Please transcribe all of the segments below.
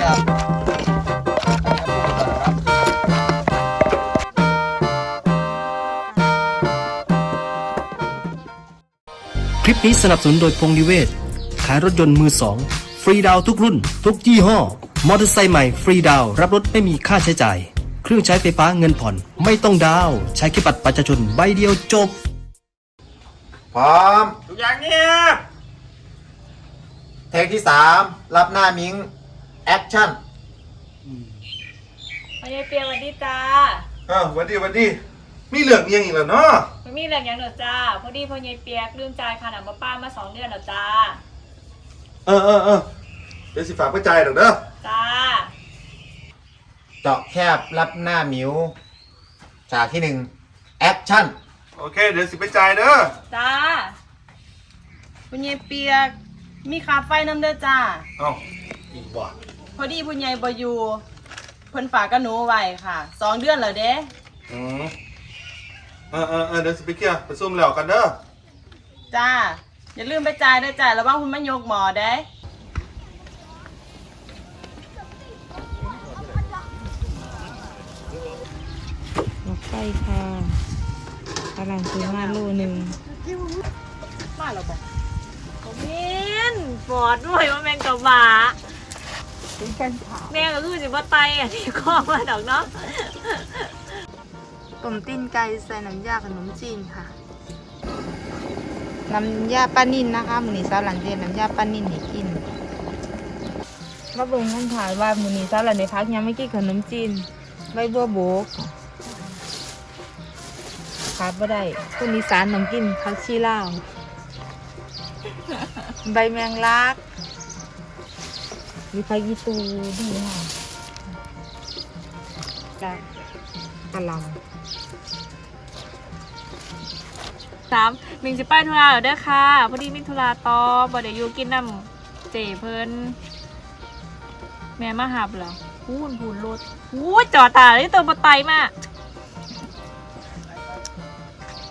ครับคลิปนี้สนับสนุนโดยพงนิเวศ ขายรถยนต์มือสอง ฟรีดาวน์ทุกรุ่น ทุกยี่ห้อ มอเตอร์ไซค์ใหม่ฟรีดาวน์รับรถไม่มีค่าใช้จ่าย เครื่องใช้ไฟฟ้าเงินผ่อน ไม่ต้องดาวน์ใช้แค่บัตรประชาชนใบเดียวจบ พร้อม ทุกอย่างเงียบ เทคที่สามรับหน้ามิง แอคชั่นพ่อใหญ่เปียสวัสดีจ้าอ้าวหวันดีหวันดีมีเหลืองเอียงอีกแล้วเนาะไม่มีเรื่องอย่างหนูจ้าพอดีพ่อใหญ่เปียกลืมจ่ายค่าน้ำประปามาสองเดือนแล้วจ้า เออเออเออเดี๋ยวสิฝากกระจายดอกเด้อจ้า เจาะแคบรับหน้ามิว ฉากที่หนึ่งแอคชั่น โอเค เดี๋ยวสิไปจ่ายเด้อจ้าพ่อใหญ่เปียก มีค่าไฟน้ำเด้อจ้า เอ้าอีกบ่ พอดีพ่อใหญ่บ่อยู่เพิ่นฝากกับหนูไว้ค่ะสองเดือนแล้วเด้อืมเออเออเออเดี๋ยวสิไปเคลียร์ไปซุ่มแล้วกันเด้อจ้าอย่าลืมไปจ่ายเด้อจ้าระวังคุณแม่ยกหมอเด้รถไฟค่ะกำลังซื้อมาโลหนึ่งมาแล้วบอกมินฟอดด้วยว่าแมงกะบา เป็นกันขาวแม่ก็คือสิบ่ไตอะที่ข้อมาดอกเนาะต้มตีนไก่ใส่น้ำยาขนมจีนค่ะ น้ำยาป้านิ่นนะคะมือนี้สาวหลันเรียนน้ำยาป้านิ่นให้กินมาเบิ่งกันถ่ายว่ามือนี้สาวหลันในพักยังไม่กินขนมจีนใบบัวโบกขาดบ่ได้คนอีสานต้องกินผักชีลาว ใบแมงลัก มีไฟยีตูดีค่ะกับกะหล่สามมิงสิป้ายธุระแล้วเด้อค่ะ พอดีมินธุระต่อบ่ได้อยู่กินน้ำเจเพิ่นแม่มาหับเหรอพูนพูนรถพูดจอดตาเลยตัวบ่ไตมากำ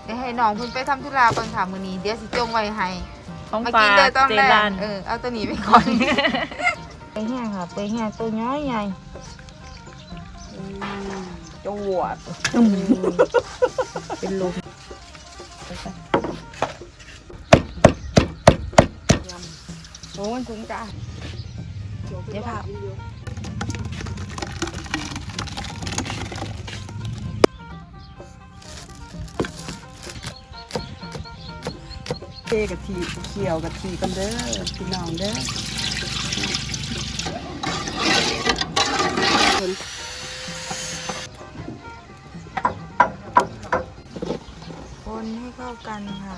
เดี๋ยวให้น้องเพิ่นไปทำธุระก่อนค่ะมื้อนี้เดี๋ยวสิจงไว้ให้ของมาฝากินกเลยตอนเจแรรักนเออเอาตัวนี้ไปก่อน ไปแห้งค่ะไปแห้งตัวน้อยใหญ่จวดเป็นลมโอ้มันถึงจ้าเดี๋ยวพาเทกะทิเคี่ยวกะทิกันเด้อพี่น้องเด้อ คนให้เข้ากันค่ะ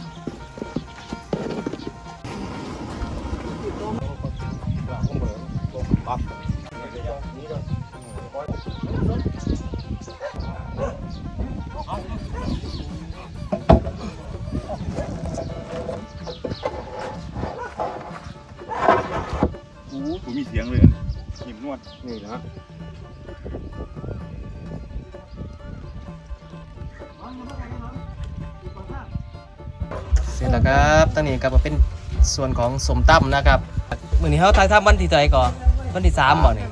โอ้โหผมมีเสียงเลยหยิบนวดนี่นะ เสร็จแล้วครับตั้งนี้ก็มาเป็นส่วนของสมตั้มนะครับมือนี้เขาถ่ายทำวันที่เท่าไหร่ก่อนวันที่สามบ่เนี่ย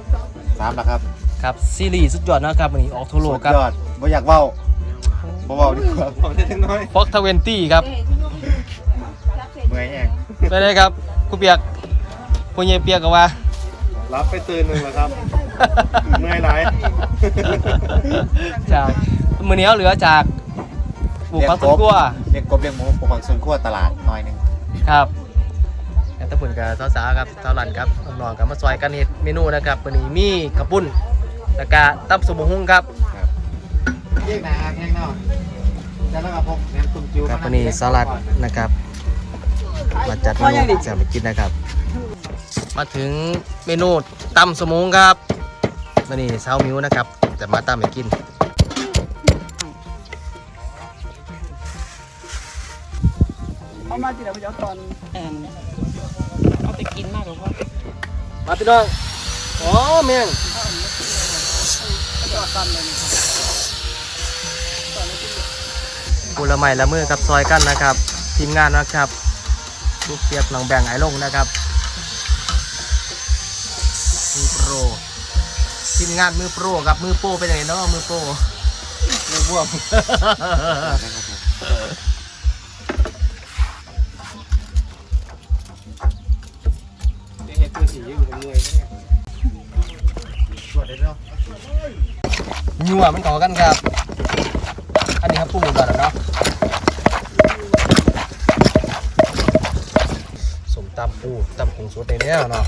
สามแล้วครับครับซีรีส์สุดยอดนะครับมือนี้ออกทั่วโลกครับสุดยอดบ่อยากเว้าบ่เว้าดีกว่าขอได้น้อยฟอกทเวนตี้ครับเมื่อยแองไปเลยครับคุณเปียกคุณเยเปียกกับว่ารับไปตื่นหนึ่งแล้วครับเมื่อยหลายจากมือนี้เขาเหลือจาก ปลูกผักสวนครัวเลี้ยงกบเลี้ยงหมูปลูกผักสวนครัวตลาดหน้อยหนึงครับแล้วตะปุ่นกับสาวๆครับสาวหลันครับน้องๆกับมาซอยกันเฮ็ดเมนูนะครับวันนี้มีกระปุ้นแล้วก็ตับสมหุงครับ เรียกนาแข้งนอกแล้วก็พกแหนมตุ้มจิ้วครับวันนี้สลัดนะครับ มาจัดเมนูจะไปกินนะครับ มาถึงเมนูตำสมงครับวันนี้เช้ามิวนะครับ จะมาตำให้กิน เอามาทีละเดี๋ยวตอนแอนเอาไปกินมากกว่ามาพี่น้องอ๋อเมียงกูละไม้ละมือครับซอยกันนะครับทีมงานนะครับลูกเสียบน้องแบ่งไอ้ลงนะครับมือโปรทีมงานมือโปรกับมือโปรเป็นยังไงเนาะมือโปรมือบวม ยัวมันขอกันครับ อันนี้ครับปรุงก่อนแล้วเนาะสมตำปูตำกุ้งสดในเนี้ยเนาะ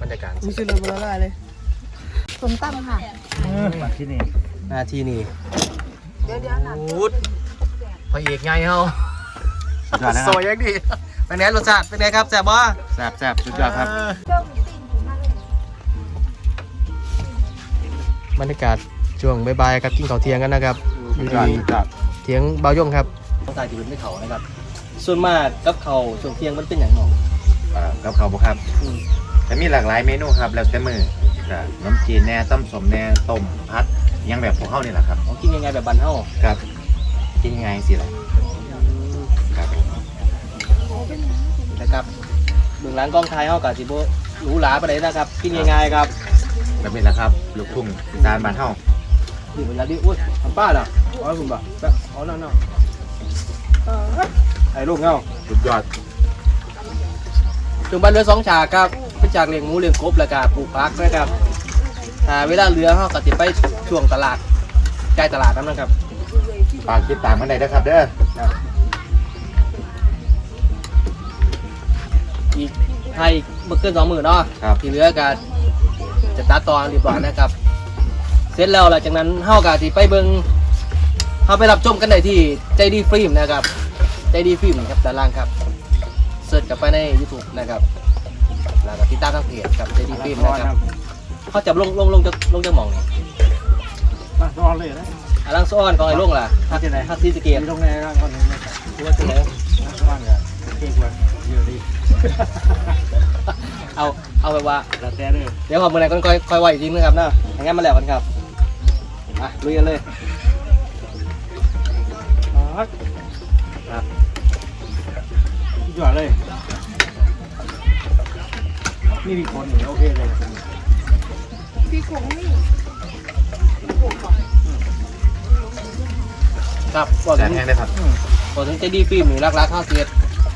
บรรยากาศมีชื่อเลยบ่ละลายเลยสมตั้มค่ะหน้าที่นี่เดี๋ยวเดี๋ยวนะพูดพระเอกไงเฮาสุดยอดนะคสรับวยยังดีเป็นไงรสชาติเป็นไงครับแซ่บบ่แซ่บแซ่บสุดยอดครับ บรรยากาศช่วงบ่ายๆครับกินข้าวเที่ยงกันนะครับอยู่สุดยอดที่สุดยอดเถียงเบาย่งครับต้องตายที่เป็นไม่เขานะครับ ส่วนมากกับเขาช่วงเที่ยงมันเป็นอย่างหนองอ่ากับเขาวบ่ครับจะมีหลากหลายเมนูครับ แล้วแต่มือก็น้ำจีนแหน่ต้มสมแหน่ต้มพัดอิหยังแบบพวกเขานี่แหละครับของกินยังไงแบบบันเฮาครับกินง่ายสิล่ะครับนะครับเบื้องหลังกล้องถ่ายเฮากับสิบ่หรูหราปานใดนะครับกินง่ายๆครับ แบบนี้แหละครับ ลูกทุ่งอีสานบ้านเฮานี่เวลาดิอุ้ยทำป้าเหรออ๋อคุณบ่แบบอ๋อนั่นๆไอ้ลูกเงาสุดยอดถึงบ้านเรือสองฉากครับเป็นฉากเลี้ยงหมูเลี้ยงกบแล้วก็ปลูกผักนะครับถ้าเวลาเรือเฮาก็สิไปช่วงตลาดใกล้ตลาดนั่นนะครับฝากติดตามกันได้นะครับเด้ออีกให้เมื่อเกินสองหมื่นเนาะครับที่เหลือก็ จะตัดตอนเรียบร้อยนะครับ เสร็จแล้วหลังจากนั้นเฮากะที่ไปเบิงเฮาไปรับชมกันได้ที่ใจดีฟิล์มนะครับ ใจดีฟิล์มครับด้านล่างครับเสิร์ชกลับไปใน YouTube นะครับแล้วก็ติดตามทางเพจกับใจดีฟิล์มนะครับเขาจะลงลงลงจะลงจะหมองเนี่ยมาซ้อนเลยนะอาลังซ้อนก็ให้ลงล่ะฮักที่ไหนฮักซีสะเกตมีตรงไหนร่างคนหนึ่งนะหรือว่าที่ไหนซ้อนกันเก่งกว่าเยอะดี เอาเอาไปว่าแต่แต่เลยเดี๋ยวขอมือไหนก่อนค่อยค่อยไหวอีกทีนึงครับนะงั้นมาแล้วกันครับอะลุยกันเลยครับยอดเลยนี่มีคนอยู่โอเคเลยครับบอกแซ่ถึบงแห้งเลยครับบอกถึงใจดีฟิล์มนี่รักๆข้าวเสียด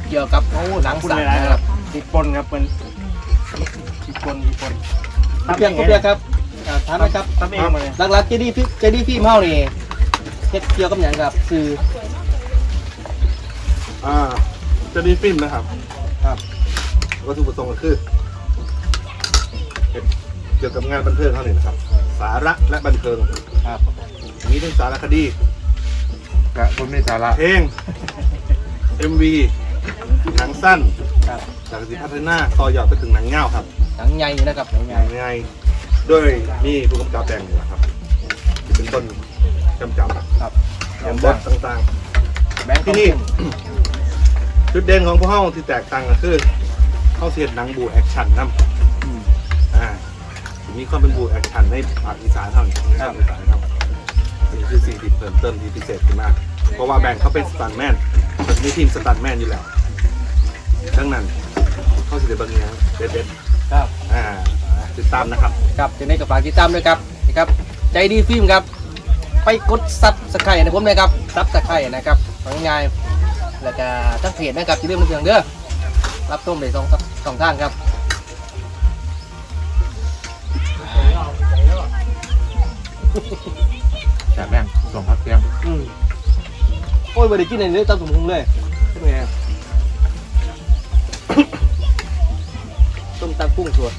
เกี่ยวกับหนังคุณสัตเลว์ยนะนะคครัรับบติดปนครับเป็น ติดปนติดปนคุณเพียงคุณเพียงครับอ่าถามไหมครับทำเองมาเลยรักๆใจดีฟิใจดีฟิล์มเฮานี่เฮ็ดเกี่ยวกับหยังครับคืออ่าจะดีฟิล์มนะครับ ครับ วัตถุประสงค์ก็คือเป็นเกี่ยวกับงานบันเทิงเท่านี้นะครับ สาระและบันเทิง ครับมีทั้งสารคดีก็คุณมีสาระเพลง MV หนังสั้นครับจากสิพัฒนาต่อยอดไปถึงหนังเงาครับ หนังใหญ่นะครับหนังใหหญ่นังไงด้วยนี่ผู้กำกับแต่งนี่แหละครับที่เป็นต้นจำจำครับอย่างบทต่าง แบงค์ที่นี่ ๆ จุดเด่นของพวกเฮาที่แตกต่างก็คือเข้าเสียดหนังบูแอคชั่นนำอ่ามีความเป็นบูแอคชั่นในภาคอีสานเท่านี้ภาคอีสานครับนี่คือสิ่งที่เพิ่มเติมที่พิเศษขึ้นมากเพราะว่าแบงค์เขาเป็นสตันแมนมันมีทีมสตันแมนอยู่แล้วดังนั้นเขาสิเดเบิงเนี้ยเด็ด ครับๆอ่าติดตามนะครับครับจะได้กับฝากติดตามด้วยครับนี่ครับ ใจดีฟิล์มครับ ไปกดซับสไครต์นะผมเลยครับซับสไครต์นะครับง่ายๆแล้วก็ทั้งเพจนะครับอย่าลืมมาเพียงเด้อรับชมได้สองสองทางครับแซ่บแห้งส่งพักเที่ยงอืมโอ้ยไม่ได้กินอะไรเลยตามสมพุงเลยใช่ไหมครับต้ม ตำกุ้งสน